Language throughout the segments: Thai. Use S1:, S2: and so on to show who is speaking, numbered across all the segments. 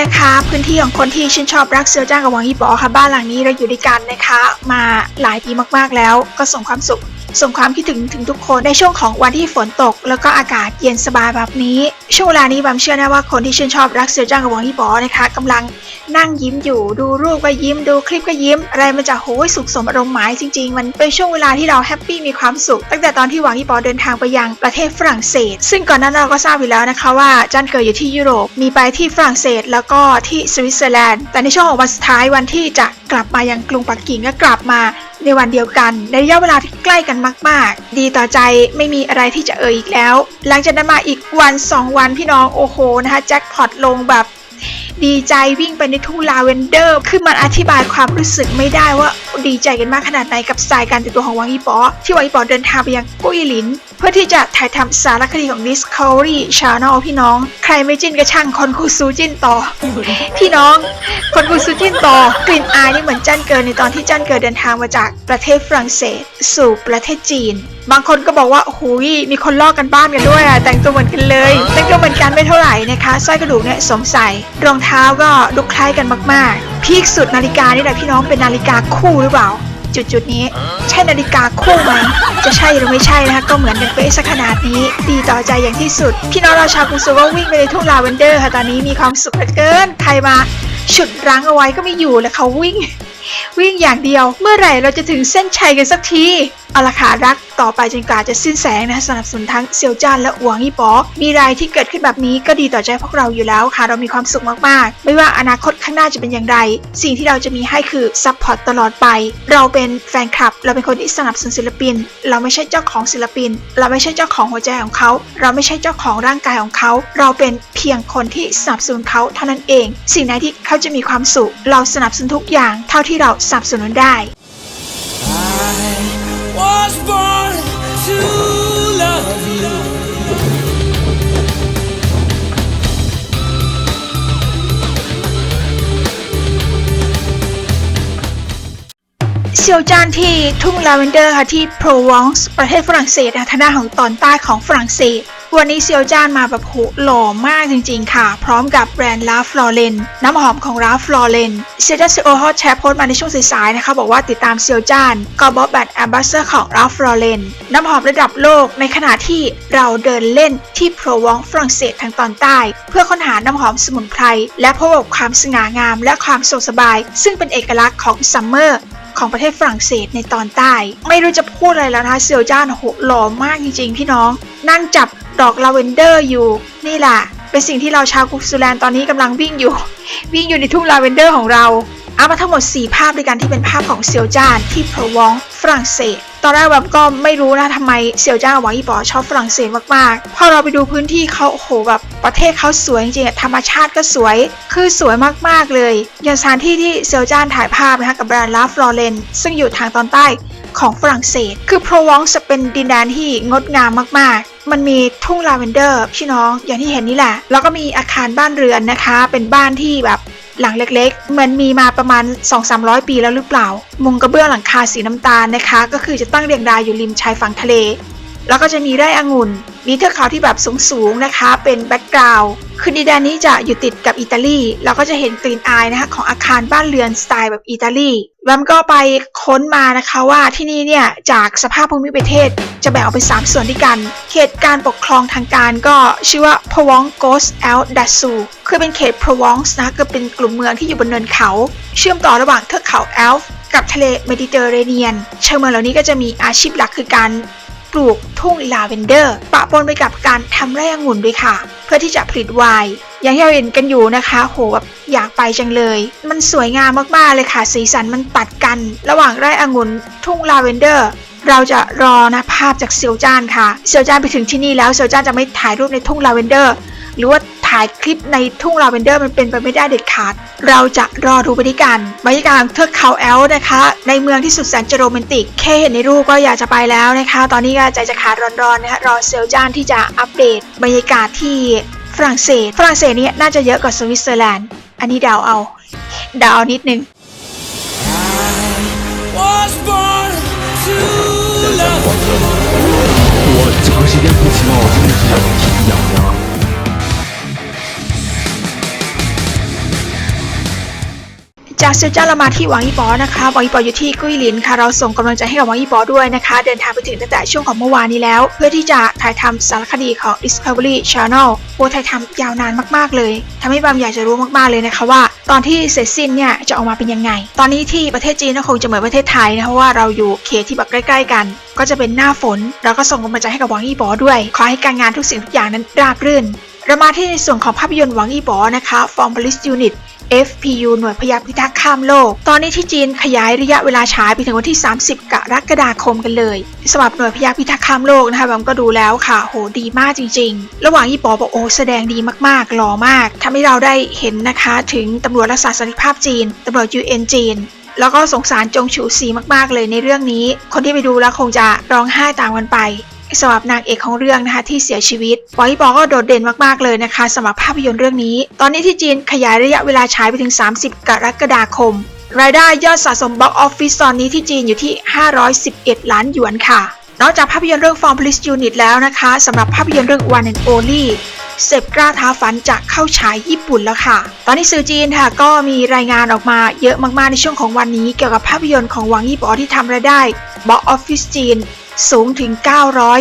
S1: นะคะ พื้นที่ของคนที่ชื่นชอบรักเซียวจ้างกับหวังอีปอค่ะบ้านหลังนี้เราอยู่ด้วยกันนะคะ มาหลายปีมากๆแล้ว ก็ส่งความสุข ส่งความคิดถึงถึงทุกคนในช่วงของวันที่ฝนตก แล้วก็อากาศเย็นสบายแบบนี้ ช่วงเวลานี้บัมเชื่อนะว่าคนที่ชื่นชอบรักเซียวจ้างกับหวังอีปอนะคะกำลัง นั่งยิ้มอยู่ ดูรูปก็ยิ้ม ดูคลิปก็ยิ้ม อะไรมันจะโหยสุขสมอารมณ์หมายจริงๆ มันเป็นช่วงเวลาที่เราแฮปปี้มีความสุข ตั้งแต่ตอนที่หวังอีปอเดินทางไปยังประเทศฝรั่งเศส ซึ่งก่อนหน้านั้นเราก็ทราบอยู่แล้วนะคะว่าจันเกิดอยู่ที่ยุโรปมีไปที่ฝรั่งเศสแล้วก็ที่สวิตเซอร์แลนด์แต่ในช่วงของวันสุดท้ายวันที่จะกลับมายังกรุงปักกิ่งก็กลับมาในวันเดียวกันในระยะเวลาที่ใกล้กันมาก ๆ ดีต่อใจไม่มีอะไรที่จะเอ่ยอีกแล้ว หลังจากนั้นมาอีกวันสองวันพี่น้องโอ้โหนะคะแจ็คพอตลงแบบ ดีใจวิ่งไปในทุ่งลาเวนเดอร์ คือมันอธิบายความรู้สึกไม่ได้ว่าดีใจกันมากขนาดไหนกับสายการแต่งตัวของวังอีปอที่วังอีปอเดินทางไปยังกุ้ยหลิน พื่อที่จะถ่ายทำสารคดีของ Discovery Channel พี่น้อง ใครไม่จิ้นก็ช่างคนคูซูจิ้นต่อ พี่น้อง คนคูซูจิ้นต่อกลิ่นอายนี่เหมือนจันเกินในตอนที่จันเกิดเดินทางมาจากประเทศฝรั่งเศส สู่ประเทศจีน บางคนก็บอกว่าโอ้โหยมีคนลอกกันบ้านกันด้วยอะแต่งตัวเหมือนกันเลยแต่งตัวเหมือนกันไม่เท่าไหร่นะคะสร้อยกระดูกเนี่ยสวมใส่รองเท้าก็ดูคล้ายกันมากๆพีคสุดนาฬิกานี่แหละพี่น้องเป็นนาฬิกาคู่หรือเปล่า จุดจุดๆนี้ ใช่นาฬิกาคู่ไหมจะใช่หรือไม่ใช่นะคะก็เหมือนกันเป๊ะสักขนาดนี้ ดีต่อใจอย่างที่สุด พี่น้องเราชาวกรุงโซก็วิ่งไปในทุ่งลาเวนเดอร์ค่ะตอนนี้มีความสุขเหลือเกิน ใครมาฉุดรั้งเอาไว้ก็ไม่อยู่แล้วเขาวิ่ง วิ่งอย่างเดียว เมื่อไหร่เราจะถึงเส้นชัยกันสักที อาละค่ะรักต่อไปจนกว่าจะสิ้นแสงนะสนับสนุนทั้งเซียวจ้านและหวงยี่ปอมีรายที่เกิดขึ้นแบบนี้ก็ดีต่อใจพวกเราอยู่แล้วค่ะเรามีความสุขมากๆ ไม่ว่าอนาคตข้างหน้าจะเป็นอย่างไร สิ่งที่เราจะมีให้คือซัพพอร์ตตลอดไป เราเป็นแฟนคลับ เราเป็นคนที่สนับสนุนศิลปิน เราไม่ใช่เจ้าของศิลปิน เราไม่ใช่เจ้าของหัวใจของเขา เราไม่ใช่เจ้าของร่างกายของเขา เราเป็นเพียงคนที่สนับสนุนเขาเท่านั้นเอง สิ่งไหนที่เขาจะมีความสุข เราสนับสนุนทุกอย่าง เท่าที่เราสนับสนุนได้
S2: was born to love you.
S1: เซียวจานที่ทุ่งลาเวนเดอร์ค่ะที่โปรวองส์ประเทศฝรั่งเศสนะทางด้านของตอนใต้ของฝรั่งเศส วันนี้เซียวจ้านมาแบบโหหล่อมากจริงๆค่ะ พร้อมกับแบรนด์ลาฟลอเรนน้ำหอมของลาฟลอเรนเซียจัสโอฮอตแชร์โพสต์มาในช่วงสายๆนะคะ บอกว่าติดตามเซียวจ้านก็บอสแบดแอมบาสเซอร์ของลาฟลอเรนน้ำหอมระดับโลกในขณะที่เราเดินเล่นที่โปรวองฝรั่งเศสทางตอนใต้ เพื่อค้นหาน้ำหอมสมุนไพรและพบกับความสง่างามและความสุขสบาย ซึ่งเป็นเอกลักษณ์ของซัมเมอร์ของประเทศฝรั่งเศสในตอนใต้ ไม่รู้จะพูดอะไรแล้วนะคะเซียวจ้านโหหล่อมากจริงๆพี่น้อง นั่งจับ ดอกลาเวนเดอร์อยู่ นี่แหละเป็นสิ่งที่เราชาวกรุงซูแลนด์ตอนนี้กำลังวิ่งอยู่ วิ่งอยู่ในทุ่งลาเวนเดอร์ของเราเอามาทั้งหมด 4 ภาพด้วยกันที่เป็นภาพของเซียวจ้านที่โปรวองฝรั่งเศส ตอนแรกแบบก็ไม่รู้นะทำไมเซียวจ้านหวังอีปอชอบฝรั่งเศสมากๆ พอเราไปดูพื้นที่เขาโอ้โหแบบประเทศเขาสวยจริงๆธรรมชาติก็สวย คือสวยมากๆเลย อย่างสถานที่ที่เซียวจ้านถ่ายภาพนะคะกับแบรนด์ลาฟลอเรนซึ่งอยู่ทางตอนใต้ ของฝรั่งเศส คือโปรวองจะเป็นดินแดนที่งดงามมากๆ มันมีทุ่งลาเวนเดอร์พี่น้องอย่างที่เห็นนี่แหละ แล้วก็มีอาคารบ้านเรือนนะคะ เป็นบ้านที่แบบหลังเล็กๆเหมือนมีมาประมาณ 2-300 ปีแล้วหรือเปล่า มุงกระเบื้องหลังคาสีน้ำตาลนะคะ ก็คือจะตั้งเรียงรายอยู่ริมชายฝั่งทะเล แล้วก็จะมีไร่องุ่น มีเทือกเขาที่แบบสูงๆนะคะ เป็นแบ็กกราวด์คือดินแดนนี้จะอยู่ติดกับอิตาลี เราก็จะเห็นกลิ่นอายนะคะของอาคารบ้านเรือนสไตล์แบบอิตาลีแวมก็ไปค้นมานะคะว่าที่นี่เนี่ยจากสภาพภูมิประเทศจะแบ่งออกเป็น 3 ส่วนด้วยกัน เขตการปกครองทางการก็ชื่อว่า Provence Gauche d a s s o u คือเป็นเขต Provence นะก็เป็นกลุ่มเมืองที่อยู่บนเนินเขา เชื่อมต่อระหว่างเทือกเขาแอลฟ์กับทะเลเมดิเตอร์เรเนียน เชาวเมืองเหล่านี้ก็จะมีอาชีพหลักคือการ ปลูกทุ่งลาเวนเดอร์ ปะปนไปกับการทำไร่องุ่นด้วยค่ะ เพื่อที่จะผลิตไวน์อย่างที่เราเห็นกันอยู่นะคะ โหแบบอยากไปจังเลย มันสวยงามมากๆเลยค่ะ สีสันมันตัดกัน ระหว่างไร่องุ่นทุ่งลาเวนเดอร์เราจะรอนะภาพจากเซียวจ้านค่ะ เซียวจ้านไปถึงที่นี่แล้วเซียวจ้านจะไม่ถ่ายรูปในทุ่งลาเวนเดอร์ หรือว่า ถ่ายคลิปในทุ่งลาเวนเดอร์มันเป็นไปไม่ได้เด็ดขาด เราจะรอดูไปด้วยกันบรรยากาศเทือกเขาแอลป์นะคะ ในเมืองที่สุดแสนจะโรแมนติก แค่เห็นในรูปก็อยากจะไปแล้วนะคะ ตอนนี้ก็ใจจะขาดร้อนๆนะคะรอเซลจานที่จะอัปเดต บรรยากาศที่ฝรั่งเศส ฝรั่งเศสเนี่ยน่าจะเยอะกว่าสวิตเซอร์แลนด์ อันนี้เดาเอา เดาเอานิดนึง
S2: Was born to love you.
S3: 我长时间不骑猫，真的是让人体痒痒。 า
S1: กเซียจ้าเรามาที่หวังอีปอนะคะหวังอีปออยู่ที่กุ้ยหลินค่ะเราส่งกำลังใจให้กับหวังอีปอด้วยนะคะ เดินทางไปถึงตั้งแต่ช่วงของเมื่อวานนี้แล้ว เพื่อที่จะถ่ายทำสารคดีของ Discovery Channel โอ้ถ่ายทำยาวนานมากๆเลยทำให้บามอยากจะรู้มากๆเลยนะคะว่า ตอนที่เสร็จสิ้นเนี่ยจะออกมาเป็นยังไง ตอนนี้ที่ประเทศจีนก็คงจะเหมือนประเทศไทยนะเพราะว่าเราอยู่เขตที่แบบใกล้ ๆ กัน ก็จะเป็นหน้าฝนเราก็ส่งกำลังใจให้กับหวังอีปอด้วยขอให้การงานทุกสิ่งทุกอย่างนั้นราบรื่นเรามาที่ในส่วนของภาพยนตร์หวังอีบอนะคะ Form Police Unit FPU หน่วยพยาพิทักษ์ข้ามโลก ตอนนี้ที่จีนขยายระยะเวลาฉายไปถึงวันที่ 30 กรกฎาคมกันเลยสำหรับหน่วยพยาพิทักษ์ข้ามโลกนะคะผมก็ดูแล้วค่ะ โหดีมากจริง ๆ ระหว่างอีปอบอกโอ้แสดงดีมากๆหล่อมากทำให้เราได้เห็นนะคะถึงตำรวจรักษาสันติภาพจีนตำรวจ UN จีนแล้วก็สงสารจงฉูซีมากๆเลยในเรื่องนี้ คนที่ไปดูแล้วคงจะร้องไห้ตามกันไป สำหรับนางเอกของเรื่องนะคะที่เสียชีวิตปอยปอก็โดดเด่นมากๆเลยนะคะสำหรับภาพยนตร์เรื่องนี้ ตอนนี้ที่จีนขยายระยะเวลาฉายไปถึง 30 กรกฎาคม รายได้ยอดสะสมบ็อกออฟฟิศตอนนี้ที่จีนอยู่ที่ 511 ล้านหยวนค่ะ นอกจากภาพยนตร์เรื่อง Form Police Unit แล้วนะคะสำหรับภาพยนตร์เรื่อง One and Only เสพกล้าท้าฝันจะเข้าฉายญี่ปุ่นแล้วค่ะ ตอนนี้สื่อจีนค่ะก็มีรายงานออกมาเยอะมากๆในช่วงของวันนี้ เกี่ยวกับภาพยนตร์ของหวังยี่ปอที่ทำรายได้บ็อกออฟฟิศจีน สูงถึง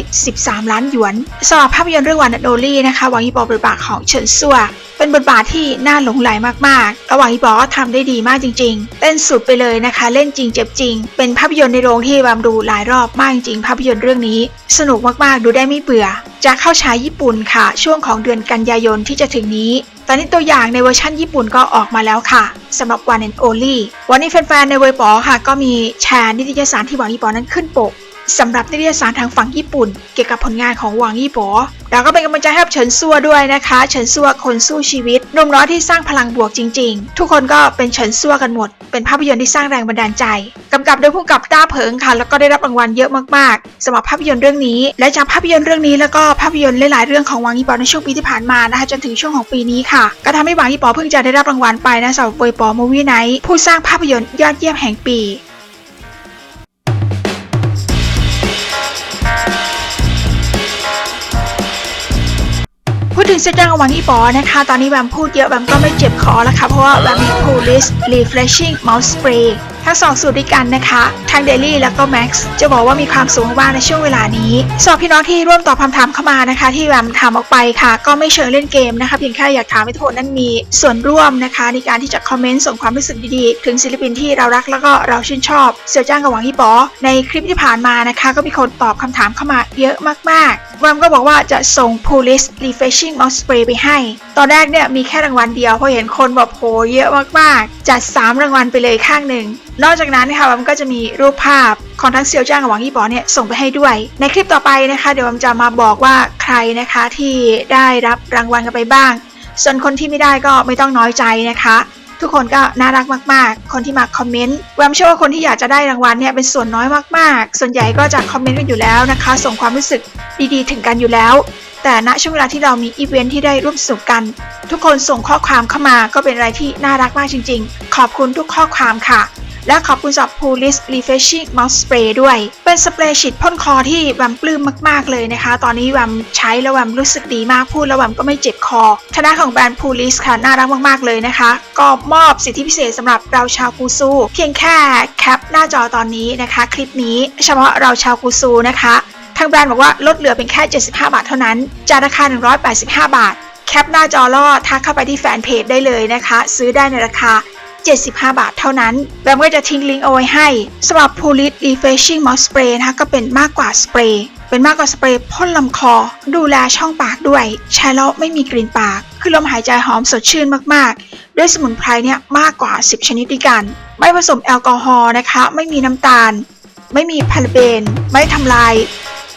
S1: 913 ล้านหยวนสำหรับภาพยนตร์เรื่องวันโนลี่นะคะหวังอีปอบทบาทของเฉินซัวเป็นบทบาทที่น่าหลงไหลมากๆ ระหว่างอีปอก็ทำได้ดีมากจริง ๆ เต้นสุดไปเลยนะคะ เล่นจริงเจ็บจริง เป็นภาพยนตร์ในโรงที่บามดูหลายรอบมากจริงๆภาพยนตร์เรื่องนี้ สนุกมากๆ ดูได้ไม่เบื่อ จะเข้าฉายญี่ปุ่นค่ะ ช่วงของเดือนกันยายนที่จะถึงนี้ ตอนนี้ตัวอย่างในเวอร์ชันญี่ปุ่นก็ออกมาแล้วค่ะสำหรับ One and Only วันนี้แฟนๆในเว็บปอค่ะ ก็มีแชร์นิตยสารที่หวังอีปอนั้นขึ้นปก สำหรับนิตยสารทางฝั่งญี่ปุ่น เกี่ยวกับผลงานของหวังยี่ปอเราก็เป็นกำลังใจให้เฉินซัวด้วยนะคะเฉินซัวคนสู้ชีวิตนุ่มน้อยที่สร้างพลังบวกจริง ๆ ทุกคนก็เป็นเฉินซัวกันหมด เป็นภาพยนตร์ที่สร้างแรงบันดาลใจกำกับโดยผู้กำกับต้าเผิงค่ะ แล้วก็ได้รับรางวัลเยอะมากๆสำหรับภาพยนตร์เรื่องนี้ และจากภาพยนตร์เรื่องนี้แล้วก็ภาพยนตร์หลายๆเรื่องของหวังยี่ปอในช่วงปีที่ผ่านมานะคะจนถึงช่วงของปีนี้ค่ะ ก็ทำให้หวังยี่ปอเพิ่งจะได้รับรางวัลไปนะสำหรับเวยปอมูวี่ไนท์ผู้สร้างภาพยนตร์ยอดเยี่ยมแห่งปี ถึงเส้นทางของวันที่ปอนะคะ ตอนนี้แบมพูดเยอะแบมก็ไม่เจ็บคอแล้วค่ะ เพราะว่าแบมมี Police Refreshing Mouth Spray ทั้งสองสูตรด้วยกันนะคะ ทั้ง Daily แล้วก็ Max จะบอกว่ามีความสูงมากในช่วงเวลานี้สำหรับพี่น้องที่ร่วมตอบคำถามเข้ามานะคะ ที่แบมถามออกไปค่ะ ก็ไม่เชิงเล่นเกมนะคะเพียงแค่อยากถามให้ทุกคนนั้นมีส่วนร่วมนะคะ ในการที่จะคอมเมนต์ส่งความรู้สึกดีๆ ถึงศิลปินที่เรารักแล้วก็เราชื่นชอบเสี่ยวจ้างกับหวังอีปอในคลิปที่ผ่านมานะคะ ก็มีคนตอบคำถามเข้ามาเยอะมากๆแวมก็บอกว่าจะส่ง Police Refreshing Mouth Spray ไปให้ ตอนแรกเนี่ยมีแค่รางวัลเดียวเพราะเห็นคนแบบโหเยอะมากๆ จัด 3 รางวัลไปเลยข้างหนึ่ง นอกจากนั้นค่ะแวมก็จะมีรูปภาพของทั้งเซียวจ้างกับหวังยี่ปอเนี่ยส่งไปให้ด้วย ในคลิปต่อไปนะคะ เดี๋ยวแวมจะมาบอกว่าใครนะคะที่ได้รับรางวัลกันไปบ้าง ส่วนคนที่ไม่ได้ก็ไม่ต้องน้อยใจนะคะทุกคนก็น่ารักมาก ๆ คนที่มาคอมเมนต์แวมเชื่อว่าคนที่อยากจะได้รางวัลเนี่ยเป็นส่วนน้อยมาก ๆ ส่วนใหญ่ก็จะคอมเมนต์กันอยู่แล้วนะคะ ส่งความรู้สึกดี ๆ ถึงกันอยู่แล้ว แต่ณช่วงเวลาที่เรามีอีเวนท์ที่ได้ร่วมสนุกกัน ทุกคนส่งข้อความเข้ามาก็เป็นอะไรที่น่ารักมากจริง ๆ ขอบคุณทุกข้อความค่ะ และขอบคุณสำหรับ Police Refreshing Mouth Spray ด้วย เป็นสเปรย์ฉีดพ่นคอที่แวมปลื้มมากๆเลยนะคะ ตอนนี้แวมใช้แล้วแวมรู้สึกดีมากพูดแล้วแวมก็ไม่เจ็บคอทางด้าของแบรนด์ Police ค่ะน่ารักมากๆเลยนะคะ ก็มอบสิทธิพิเศษสำหรับเราชาวกูซู เพียงแค่แคปหน้าจอตอนนี้นะคะ คลิปนี้เฉพาะเราชาวกูซูนะคะ ทางแบรนด์บอกว่าลดเหลือเป็นแค่ 75 บาทเท่านั้น จากราคา 185 บาท แคปหน้าจอล่อทักเข้าไปที่แฟนเพจได้เลยนะคะ ซื้อได้ในราคา 75 บาทเท่านั้น แบมก็จะทิ้งลิงก์เอาไว้ให้สำหรับ Police Refreshing Mouth Spray นะคะก็เป็นมากกว่าสเปรย์เป็นมากกว่าสเปรย์พ่นลำคอ ดูแลช่องปากด้วย ใช้แล้วไม่มีกลิ่นปาก คือลมหายใจหอมสดชื่นมากๆ ด้วยสมุนไพรเนี่ยมากกว่า 10 ชนิดด้วยกัน ไม่ผสมแอลกอฮอล์นะคะ ไม่มีน้ำตาล ไม่มีพาราเบน ไม่ทำลาย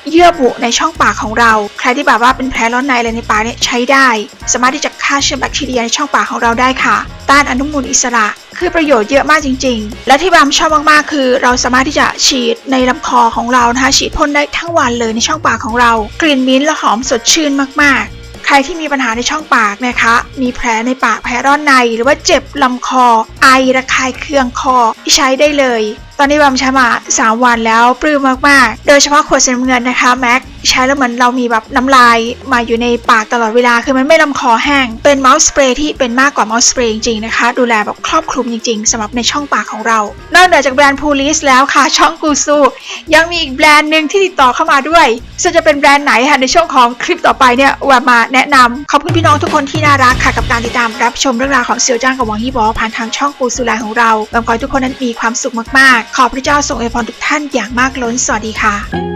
S1: เยื่อบุในช่องปากของเรา ใครที่แบบว่าเป็นแผลร้อนในอะไรในปากเนี่ยใช้ได้ สามารถที่จะฆ่าเชื้อแบคทีเรียในช่องปากของเราได้ค่ะ ต้านอนุมูลอิสระคือประโยชน์เยอะมากจริง ๆ และที่บามชอบมากๆ คือ เราสามารถที่จะฉีดในลำคอของเรานะคะฉีดพ่นได้ทั้งวันเลยในช่องปากของเรา กลิ่นมิ้นท์และหอมสดชื่นมากๆใครที่มีปัญหาในช่องปากนะคะ มีแผลในปากแผลร้อนใน หรือว่าเจ็บลำคอ ไอระคายเคืองคอใช้ได้เลย ตอนนี้บอมใช้มา 3 วันแล้วปลื้มมากๆ โดยเฉพาะขวดสีน้ำเงินนะคะแม็ก ใช้แล้วเหมือนเรามีแบบน้ำลายมาอยู่ในปากตลอดเวลาคือมันไม่ลำคอแห้ง เป็นเมาส์สเปรย์ที่เป็นมากกว่าเมาส์สเปรย์จริงๆนะคะ ดูแลแบบครอบคลุมจริงๆสำหรับในช่องปากของเรา นอกเหนือจากแบรนด์พูลิสแล้วค่ะช่องกูซูยังมีอีกแบรนด์หนึ่งที่ติดต่อเข้ามาด้วย ซึ่งจะเป็นแบรนด์ไหนค่ะในช่วงของคลิปต่อไปเนี่ยแวะมาแนะนำขอบคุณพี่น้องทุกคนที่น่ารักค่ะกับการติดตามรับชมเรื่องราวของเซียวจ้างกับวังยี่บอผ่านทางช่องกูซูไลของเราหวังขอให้ทุกคนนั้นมีความสุขมากๆ ขอพระเจ้าทรงอวยพรทุกท่านอย่างมากล้นสวัสดีค่ะ